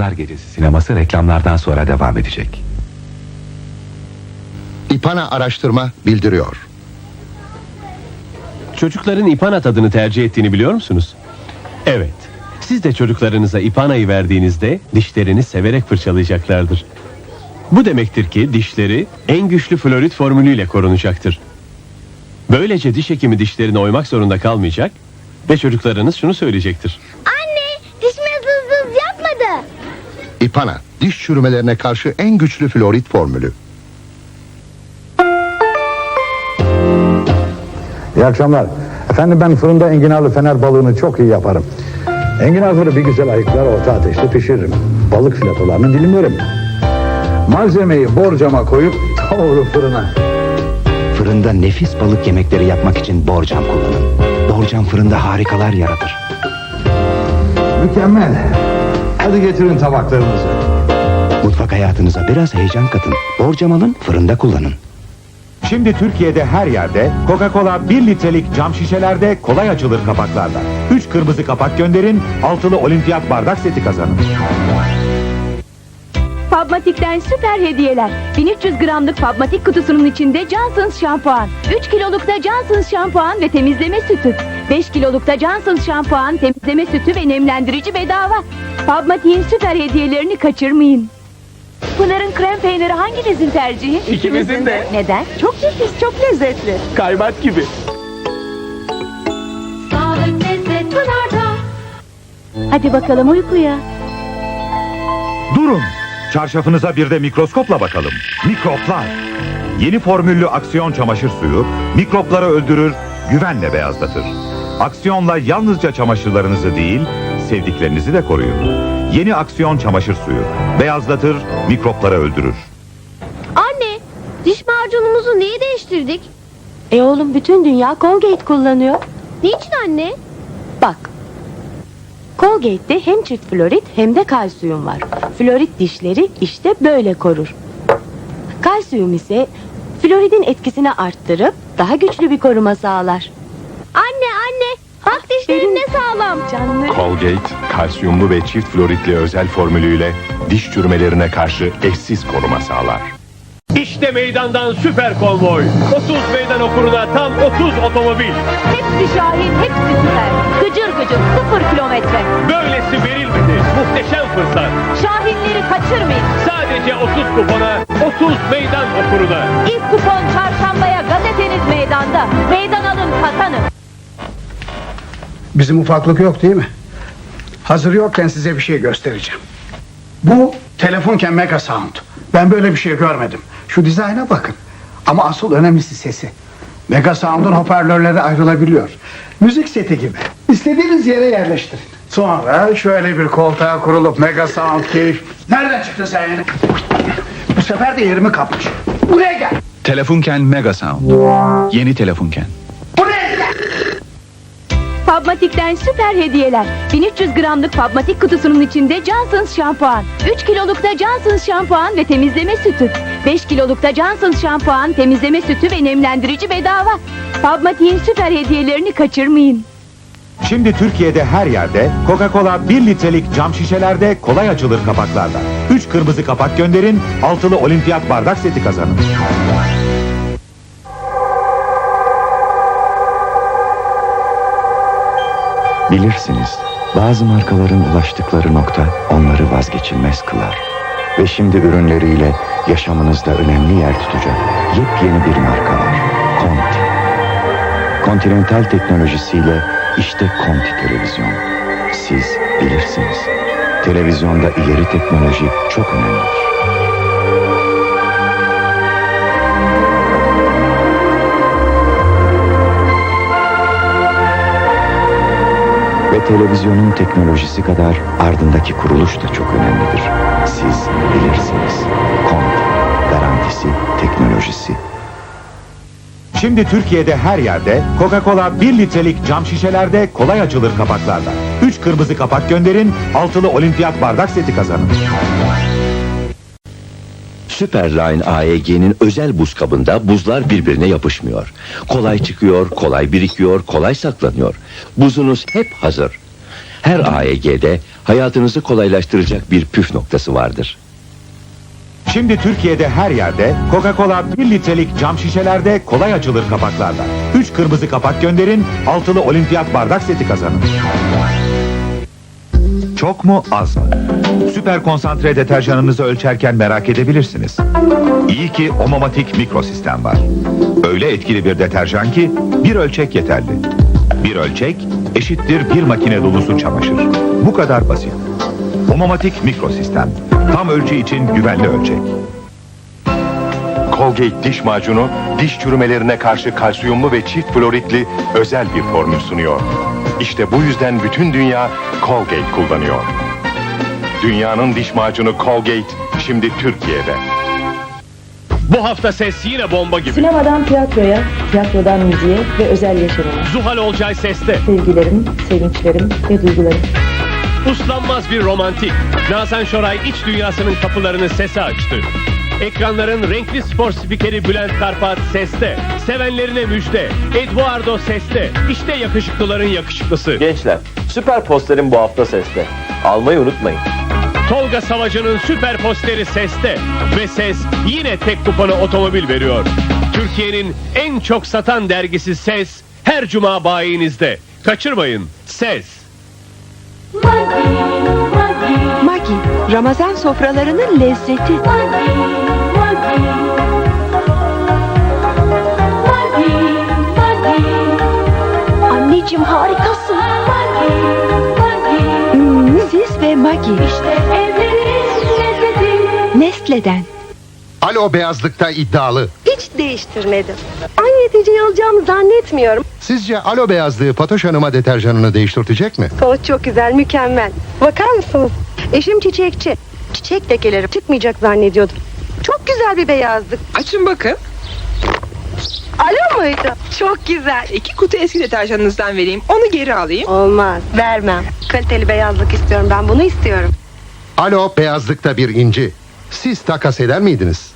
Pazar gecesi sineması reklamlardan sonra devam edecek. İpana araştırma bildiriyor. Çocukların İpanat adını tercih ettiğini biliyor musunuz? Evet. Siz de çocuklarınıza İpana'yı verdiğinizde dişlerini severek fırçalayacaklardır. Bu demektir ki dişleri en güçlü florit formülüyle korunacaktır. Böylece diş hekimi dişlerini oymak zorunda kalmayacak ve çocuklarınız şunu söyleyecektir. İpana, diş çürümelerine karşı en güçlü florit formülü. İyi akşamlar. Efendim ben fırında enginarlı fener balığını çok iyi yaparım. Enginarları bir güzel ayıklar orta ateşte pişiririm. Balık filetolarını dilimlerim. Malzemeyi borcama koyup tavuğu fırına. Fırında nefis balık yemekleri yapmak için borcam kullanın. Borcam fırında harikalar yaratır. Mükemmel. Hadi getirin tabaklarınızı. Mutfak hayatınıza biraz heyecan katın. Borcam alın, fırında kullanın. Şimdi Türkiye'de her yerde Coca-Cola 1 litrelik cam şişelerde kolay açılır kapaklarla. 3 kırmızı kapak gönderin, altılı olimpiyat bardak seti kazanın. Fabmatik'ten süper hediyeler. 1300 gramlık Fabmatik kutusunun içinde Johnson's şampuan. 3 kilolukta Johnson's şampuan ve temizleme sütü. 5 kilolukta Johnson's şampuan, temizleme sütü ve nemlendirici bedava. Fabmatik'in süper hediyelerini kaçırmayın. Pınar'ın krem peyniri hanginizin tercihi? İkimizin de. Neden? Çok nefis, çok lezzetli. Kaymak gibi. Sağlık lezzet Pınar'da. Hadi bakalım uykuya. Durun! Çarşafınıza bir de mikroskopla bakalım. Mikroplar! Yeni formüllü aksiyon çamaşır suyu mikropları öldürür, güvenle beyazlatır. Aksiyonla yalnızca çamaşırlarınızı değil, sevdiklerinizi de koruyun. Yeni aksiyon çamaşır suyu. Beyazlatır, mikropları öldürür. Anne diş macunumuzu niye değiştirdik? E oğlum bütün dünya Colgate kullanıyor. Niçin anne? Bak. Colgate'de hem çift florit hem de kalsiyum var. Florit dişleri işte böyle korur. Kalsiyum ise floridin etkisini arttırıp daha güçlü bir koruma sağlar. Dişlerim ne sağlam. Canlı. Colgate, kalsiyumlu ve çift floritli özel formülüyle diş çürümelerine karşı eşsiz koruma sağlar. İşte meydandan süper konvoy. 30 meydan okuruna tam 30 otomobil. Hepsi şahin, hepsi süper. Gıcır gıcır sıfır kilometre. Böylesi verilmedi. Muhteşem fırsat. Şahinleri kaçırmayın. Sadece 30 kupona, 30 meydan okuruna. İlk kupon Bizim ufaklık yok değil mi? Hazır yokken size bir şey göstereceğim. Bu telefonken Mega Sound. Ben böyle bir şey görmedim. Şu dizayna bakın. Ama asıl önemlisi sesi. Mega Sound'un hoparlörleri ayrılabiliyor. Müzik seti gibi. İstediğiniz yere yerleştirin. Sonra şöyle bir koltuğa kurulup Mega Sound keyif. Nereden çıktın sen? Bu sefer de yerimi kapmış. Buraya gel. Telefunken Mega Sound. Yeni Telefunken. Fabmatik'ten süper hediyeler. 1300 gramlık Fabmatik kutusunun içinde Johnson's şampuan. 3 kilolukta Johnson's şampuan ve temizleme sütü. 5 kilolukta Johnson's şampuan, temizleme sütü ve nemlendirici bedava. Fabmatik'in süper hediyelerini kaçırmayın. Şimdi Türkiye'de her yerde Coca-Cola 1 litrelik cam şişelerde kolay açılır kapaklarla. 3 kırmızı kapak gönderin, altılı olimpiyat bardak seti kazanın. Bilirsiniz, bazı markaların ulaştıkları nokta onları vazgeçilmez kılar. Ve şimdi ürünleriyle yaşamınızda önemli yer tutacak yepyeni bir marka var. Conti. Continental teknolojisiyle işte Conti televizyon. Siz bilirsiniz. Televizyonda ileri teknoloji çok önemlidir. Televizyonun teknolojisi kadar ardındaki kuruluş da çok önemlidir. Siz bilirsiniz. Conti. Garantisi, teknolojisi. Şimdi Türkiye'de her yerde Coca-Cola 1 litrelik cam şişelerde kolay açılır kapaklarla. 3 kırmızı kapak gönderin, altılı olimpiyat bardak seti kazanın. Superline AEG'nin özel buz kabında buzlar birbirine yapışmıyor. Kolay çıkıyor, kolay birikiyor, kolay saklanıyor. Buzunuz hep hazır. Her AEG'de hayatınızı kolaylaştıracak bir püf noktası vardır. Şimdi Türkiye'de her yerde Coca-Cola 1 litrelik cam şişelerde kolay açılır kapaklarla. 3 kırmızı kapak gönderin, altılı olimpiyat bardak seti kazanın. Çok mu az mı? Süper konsantre deterjanınızı ölçerken merak edebilirsiniz. İyi ki Omomatik mikrosistem var. Öyle etkili bir deterjan ki bir ölçek yeterli. Bir ölçek eşittir bir makine dolusu çamaşır. Bu kadar basit. Omomatik mikrosistem. Tam ölçü için güvenli ölçek. Colgate diş macunu diş çürümelerine karşı kalsiyumlu ve çift floritli özel bir formül sunuyor. İşte bu yüzden bütün dünya Colgate kullanıyor. Dünyanın diş macunu Colgate şimdi Türkiye'de. Bu hafta ses yine bomba gibi. Sinemadan tiyatroya, tiyatrodan müziğe ve özel yaşamına. Zuhal Olcay seste. Sevgilerim, sevinçlerim ve duygularım. Uslanmaz bir romantik. Nazan Şoray iç dünyasının kapılarını sese açtı. Ekranların renkli spor spikeri Bülent Karpat seste. Sevenlerine müjde. Eduardo seste. İşte yakışıklıların yakışıklısı. Gençler, süper posterim bu hafta seste. Almayı unutmayın. Tolga Savacı'nın süper posteri seste. Ve ses yine tek kupona otomobil veriyor. Türkiye'nin en çok satan dergisi Ses her cuma bayinizde. Kaçırmayın. Ses. Magi, Ramazan sofralarının lezzeti. Anneciğim harikasın. Hmm, Siz ve Magi. İşte Nestle'den. Alo beyazlıkta iddialı. Hiç değiştirmedim. Aynı neticeyi alacağımı zannetmiyorum. Sizce alo beyazlığı Fatoş Hanım'a deterjanını değiştirtecek mi? Sonuç çok güzel, mükemmel. Bakar mısınız? Eşim çiçekçi. Çiçek lekeleri çıkmayacak zannediyordum. Çok güzel bir beyazlık. Açın bakın. Alo muydu? Çok güzel. İki kutu eski deterjanınızdan vereyim. Onu geri alayım. Olmaz, vermem. Kaliteli beyazlık istiyorum, ben bunu istiyorum. Alo beyazlıkta bir inci. Siz takas eder miydiniz?